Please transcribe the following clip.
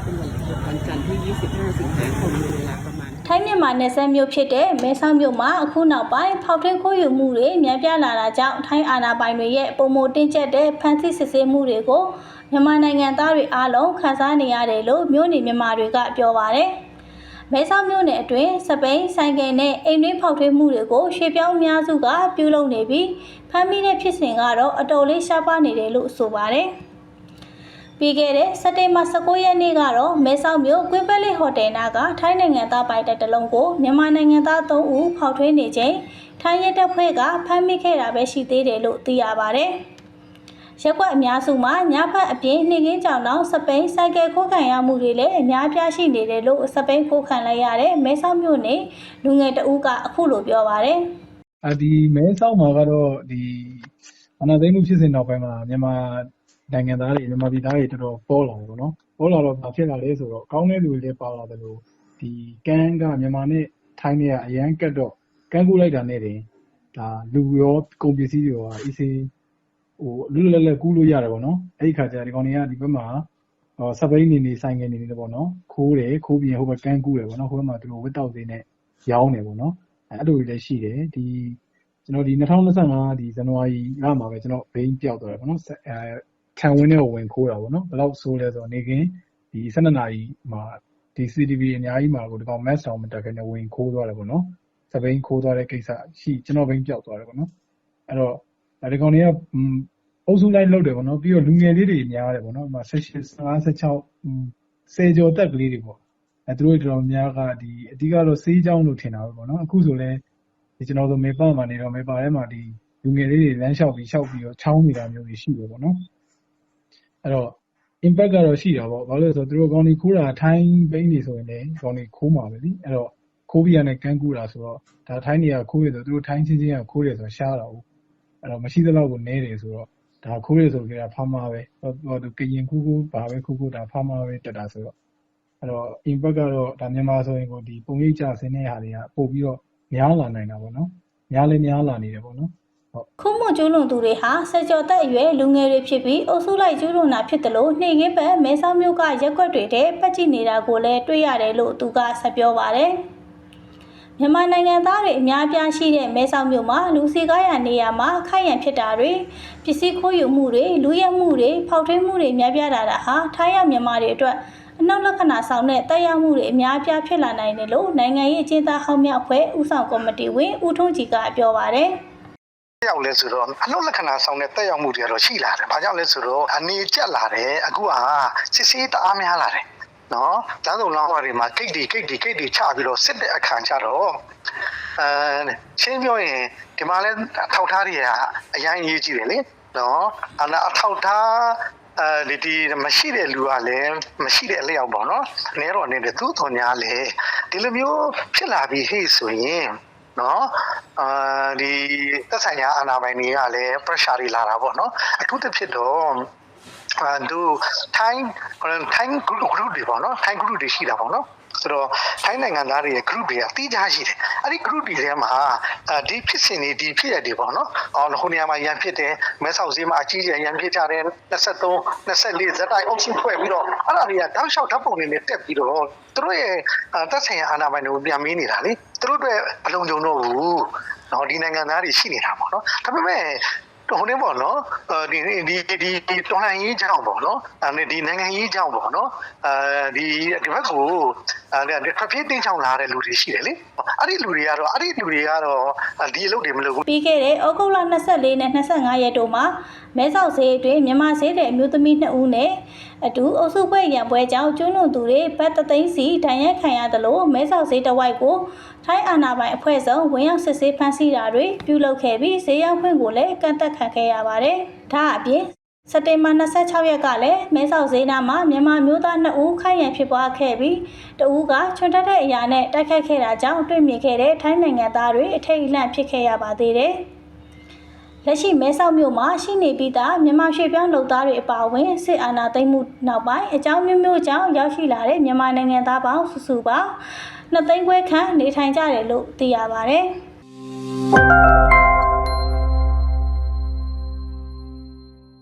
ตำรวจพบวันจันทร์ที่ 25 สิงหาคมเวลาประมาณ ထိုင်းမြန်မာနယ်စပ်မြို့ဖြစ်တဲ့မဲဆောက်မြို့မှာအခုနောက်ပိုင်းဖောက်ထွင်းခိုးယူမှုတွေများပြားလာတာကြောင့်ထိုင်းအာဏာပိုင်တွေရဲ့ပုံမတင်ကျက်တဲ့ဖမ်းဆီးစစ်ဆေးမှုတွေကိုမြန်မာနိုင်ငံသားတွေအားလုံးခံစားနေရတယ်လို့မြို့နေမြန်မာတွေကပြောပါတယ်။မဲဆောက်မြို့နယ်အတွင်းစပိန်ဆိုင်ကယ်နဲ့အိမ်တွင်းဖောက်ထွင်းမှုတွေကိုရွှေပြောင်းများစုကပြုလုပ်နေပြီးဖမ်းမိတဲ့ဖြစ်စဉ်ကတော့အတော်လေးရှားပါနေတယ်လို့ဆိုပါတယ်။ ပြီးခဲ့တဲ့စက်တင်ဘာ19ရက်နေ့ကတော့မဲဆောက်မြို့ကွင်းပက်လေးဟိုတယ်နာကထိုင်းနိုင်ငံသားပိုင်တဲ့တလုံးကိုမြန်မာနိုင်ငံသား3ဦးဖောက်ထွင်းနေချိန်ထိုင်းရဲတပ်ဖွဲ့ကဖမ်းမိခဲ့တာပဲရှိသေးတယ်လို့သိရပါဗျ။ရက်ကွက်အများစုမှာညဖက်အပြင်နှင်းကင်းကြောင်တော့စပိန်စိုက်ကယ်ခိုးခံရမှုတွေလည်းအများပြားရှိနေတယ်လို့စပိန်ခိုးခံလိုက်ရတဲ့မဲဆောက်မြို့နေလူငယ်တဦးကအခုလိုပြောပါဗျ။အဒီမဲဆောက်မှာကတော့ဒီအနာသိမှုဖြစ်စဉ်နောက်ပိုင်းမှာမြန်မာ နိုင်ငံသားတွေ မြန်မာပြည်သားတွေ တော်တော်ပေါ်လာတယ်ပေါ့နော် ပေါ်လာတော့ ဘာဖြစ်လာလဲဆိုတော့ ကောင်းတဲ့လူတွေလည်း ပါလာတယ်လို့ဒီကန်းက မြန်မာနဲ့ ထိုင်းနဲ့က အရန်ကတ်တော့ကန်းကူလိုက်တာနဲ့တင်ဒါလူရော ကုန်ပစ္စည်းတွေရောအီစီဟိုလူလွတ်လပ်လပ် ကူးလို့ရတယ်ပေါ့နော် အဲ့ဒီခါကျ ဒီကောင်တွေက ဒီဘက်မှာဟောစပိန်နေနေဆိုင်ငယ်နေနေတယ်ပေါ့နော် ခိုးတယ် ခိုးပြီးရင် ဟိုဘက်ကန်းကူတယ်ပေါ့နော် ဟိုဘက်မှာ သူတို့ ဝက်တောက်သေးနဲ့ ရောင်းတယ်ပေါ့နော် အဲ့လိုတွေလည်း ရှိတယ် ဒီကျွန်တော်ဒီ2025ဒီဇန်နဝါရီလမှာပဲ ကျွန်တော်ဘိန်းပြောက်သွားတယ်ပေါ့နော်ဆက်အဲ ခံဝင်းနဲ့ဝင်ခိုးတာပေါ့နော် ဘယ်လောက်ဆိုးလဲဆိုတော့ နေကင်းဒီ12နာရီမှာ ဒီ CCTV အများကြီးမှာကို ဒီကောင် mass တောင်မတက်ခင်နဲ့ ဝင်ခိုးသွားတယ်ပေါ့နော်စပိန်ခိုးသွားတဲ့ကိစ္စရှိ ကျွန်တော်ဘိန်းပြောက်သွားတယ်ပေါ့နော် အဲ့တော့ ဒီကောင်တွေက အုပ်စုလိုက်လုပ်တယ်ပေါ့နော် ပြီးတော့ လူငယ်လေးတွေများတယ်ပေါ့နော်ဒီမှာ18 15 16 10ကျော်တက်ကလေးတွေပေါ့အဲသူတို့တော်တော်များကဒီအဓိကတော့စေးချောင်းလို့ ထင်တာပဲပေါ့နော် အခုဆိုလဲဒီကျွန်တော်တို့မေပမှာနေတော့ မေပါထဲမှာဒီလူငယ်လေးတွေ လမ်းလျှောက်ပြီးလျှောက်ပြီးတော့ချောင်းနေတာမျိုးတွေ ရှိတယ်ပေါ့နော် အဲ့တော့ impact ကတော့ ရှိတာပေါ့ ဘာလို့လဲဆိုတော့ သူတို့ကောင်းဒီခိုးတာထိုင်းဘိန်းနေဆိုရင်လည်းကောင်းဒီခိုးမှာပဲလीအဲ့တော့ ခိုးပြီးရတဲ့ကန်းကူတာဆိုတော့ ဒါထိုင်းတွေက ခိုးရဆို သူတို့ ထိုင်းချင်းချင်းက ခိုးရဆိုရှားတာဟုတ်အဲ့တော့ မရှိသလောက်ကိုနဲတယ်ဆိုတော့ ဒါခိုးရဆိုကြတာဖားမှာပဲဟိုသူ ကရင်ကူကူဘာပဲကူကူဒါ ဖားမှာပဲ တက်တာဆိုတော့ အဲ့တော့ impact ကတော့ဒါမြန်မာဆိုရင်ကိုဒီပုံရိပ်ကြဆင်းတဲ့ဟာတွေက ပို့ပြီးတော့ များလာနိုင်တာပေါ့နော် များလည်း များလာနေတယ်ပေါ့နော် ခုမှုကျူးလွန်သူတွေဟာစကြော်သက်အရွယ်လူငယ်တွေဖြစ်ပြီးအုပ်စုလိုက်ကျူးလွန်တာဖြစ်တယ်လို့နှိမ်ခင်းဘက်မဲဆောက်မြို့ကရက်ကွက်တွေတဲ့ပတ်ကြည့်နေတာကိုလည်းတွေ့ရတယ်လို့သူကဆက်ပြောပါတယ်မြန်မာနိုင်ငံသားတွေအများပြားရှိတဲ့မဲဆောက်မြို့မှာလူစီကားရနေရာမှာခိုက်ရန်ဖြစ်တာတွေပစ္စည်းခိုးယူမှုတွေလူရဲမှုတွေဖောက်ထွင်းမှုတွေများပြားလာတာဟာထိုင်းရမြန်မာတွေအတွက်အနောက်လက္ခဏာဆောင်တဲ့တက်ရောက်မှုတွေအများပြားဖြစ်လာနိုင်တယ်လို့နိုင်ငံရေးအကျဉ်းသားဟောင်းမြောက်ဖွဲ့ဦးဆောင်ကော်မတီဝင်ဦးထွန်းကြည်ကပြောပါတယ် ရောက်လဲဆိုတော့အလုတ်လက္ခဏာဆောင်တဲ့တက်ရောက်မှုတွေကတော့ရှိလာတယ်။ဘာကြောင့်လဲဆိုတော့အနေကျက်လာတယ်။အခုကစစ်စေးတအားများလာတယ်။နော်။လမ်းဆောင်လောင်းဝါတွေမှာဂိတ်ဒီဂိတ်ဒီဂိတ်ဒီချပြီးတော့စစ်တဲ့အခါကျတော့အဲချင်းပြောရင်ဒီမှာလဲအထောက်ထားတွေကအရင်ရေးကြည့်တယ်လေ။နော်။အနာအထောက်ထားအဲဒီဒီမရှိတဲ့လူကလည်းမရှိတဲ့အလျောက်ပေါ့နော်။အနေတော့နေတဲ့သူ့တော်ညာလေဒီလိုမျိုးဖြစ်လာပြီးဟေ့ဆိုရင် နော်အာဒီသက်ဆိုင်ရာအာဏာပိုင်တွေကလည်း pressure တွေလာတာပေါ့နော်အထူးသဖြင့်တော့အာဒူထိုင်းထိုင်း group group တွေပေါ့နော်ထိုင်း group တွေရှိတာပေါ့နော်ဆိုတော့ထိုင်းနိုင်ငံသားတွေရဲ့ group တွေကတီးခြားရှိတယ်အဲ့ဒီ group တွေထဲမှာအဲဒီဖြစ်စဉ်တွေဒီဖြစ်ရတွေပေါ့နော်အော်ဟိုနေရာမှာရန်ဖြစ်တယ်မဲဆောက်ဈေးမှာအကြီးကြီးရန်ဖြစ်ကြတယ်23 24ဇက်တိုက်အုပ်စုဖွဲ့ပြီးတော့အဲ့ဒါတွေကတောက်လျှောက်ဓာတ်ပုံတွေနဲ့တက်ပြီးတော့သူတို့ရဲ့တက်ဆိုင်ရာအာဏာပိုင်တွေကိုပြန်မေးနေတာလေ သူတို့တွေအလုံးစုံတော့ဘူးနော်ဒီနိုင်ငံသားတွေရှိနေတာပေါ့နော်ဒါပေမဲ့ ဟိုနေပေါ့နော်အဲဒီဒီဒီဒီတော်လှန်ရေးကြောင့်ပေါ့နော်အဲဒီဒီနိုင်ငံရေးကြောင့်ပေါ့နော်အဲဒီဒီဘက်ကိုအဲဒီထွက်ပြေးတင်းချောင်လာတဲ့လူတွေရှိတယ်လေအဲ့ဒီလူတွေကတော့အဲ့ဒီလူတွေကတော့ဒီအလုပ်တွေမလုပ်ဘူးပြီးခဲ့တဲ့ဩဂုတ်လ24နဲ့25ရက်တို့မှာမဲဆောက်ဈေးအတွင်းမြန်မာဈေးတဲ့အမျိုးသမီး2ဦးနဲ့အတူအုပ်စုဖွဲ့ရန်ပွဲကြောင့်ကျွန်းလွန်သူတွေဗတ်တသိန်းစီဒဏ်ရိုက်ခံရတယ်လို့မဲဆောက်ဈေးတစ်ဝိုက်ကိုထိုင်းအာဏာပိုင်အဖွဲ့ဆောင်ဝင်ရောက်စစ်ဆေးဖမ်းဆီးတာတွေပြုလုပ်ခဲ့ပြီးဈေးရောက်ခွင့်ကိုလည်းကန့်သက်ခံခဲ့ရပါတယ်။ဒါအပြင်စက်တင်ဘာ26ရက်ကလည်းမဲဆောက်ဈေးနာမှာမြန်မာမျိုးသား2ဦးခိုင်ရန်ဖြစ်ပွားခဲ့ပြီးတဦးကချွန်တက်တဲ့အရာနဲ့တိုက်ခိုက်ခဲ့တာကြောင့်တွေ့မြင်ခဲ့တဲ့ထိုင်းနိုင်ငံသားတွေအထိတ်အလန့်ဖြစ်ခဲ့ရပါသေးတယ်။လက်ရှိမဲဆောက်မြို့မှာရှိနေပြီးသားမြန်မာရွှေပြောင်းလုပ်သားတွေအပါအဝင်စစ်အာဏာသိမ်းမှုနောက်ပိုင်းအကြောင်းမျိုးမျိုးကြောင့်ရောက်ရှိလာတဲ့မြန်မာနိုင်ငံသားပေါင်းစုစုပေါင်းနှစ်သိန်းခွဲခန့်နေထိုင်ကြတယ်လို့သိရပါဗျ။